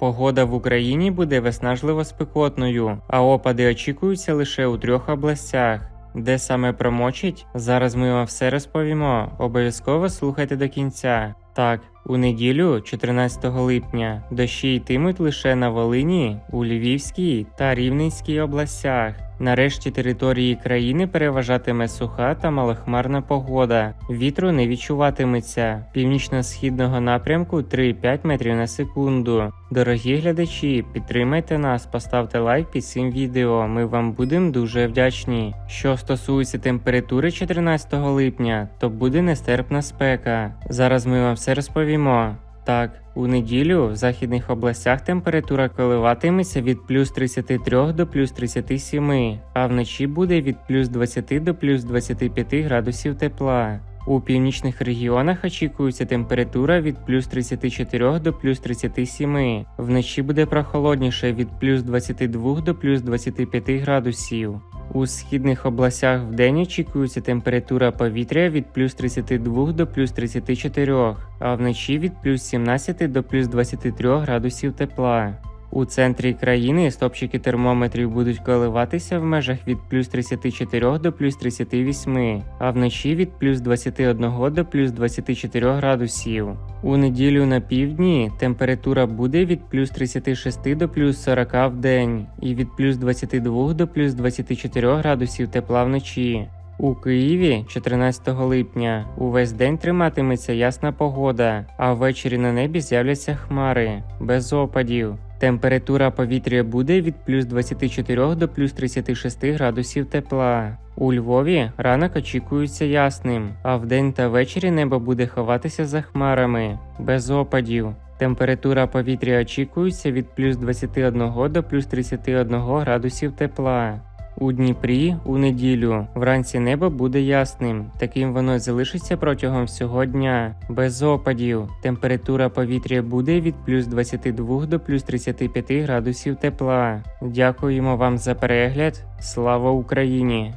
Погода в Україні буде виснажливо спекотною, а опади очікуються лише у трьох областях. Де саме промочить, зараз ми вам все розповімо. Обов'язково слухайте до кінця. Так, у неділю, 14 липня, дощі йтимуть лише на Волині, у Львівській та Рівненській областях. Нарешті території країни переважатиме суха та малохмарна погода. Вітру не відчуватиметься. Північно-східного напрямку 3,5 метрів на секунду. Дорогі глядачі, підтримайте нас, поставте лайк під цим відео. Ми вам будемо дуже вдячні. Що стосується температури 14 липня, то буде нестерпна спека. Зараз ми вам все розповімо. Так, у неділю в західних областях температура коливатиметься від плюс 33 до плюс 37, а вночі буде від плюс 20 до плюс 25 градусів тепла. У північних регіонах очікується температура від плюс 34 до плюс 37. Вночі буде прохолодніше від плюс 22 до плюс 25 градусів. У східних областях вдень очікується температура повітря від плюс 32 до плюс 34, а вночі від плюс 17 до плюс 23 градусів тепла. У центрі країни стопчики термометрів будуть коливатися в межах від плюс 34 до плюс 38, а вночі від плюс 21 до плюс 24 градусів. У неділю на півдні температура буде від плюс 36 до плюс 40 в день і від плюс 22 до плюс 24 градусів тепла вночі. У Києві 14 липня увесь день триматиметься ясна погода, а ввечері на небі з'являться хмари без опадів. Температура повітря буде від плюс 24 до плюс 36 градусів тепла. У Львові ранок очікується ясним, а вдень та ввечері небо буде ховатися за хмарами без опадів. Температура повітря очікується від плюс 21 до плюс 31 градусів тепла. У Дніпрі у неділю вранці небо буде ясним. Таким воно залишиться протягом всього дня, без опадів. Температура повітря буде від плюс 22 до плюс 35 градусів тепла. Дякуємо вам за перегляд. Слава Україні!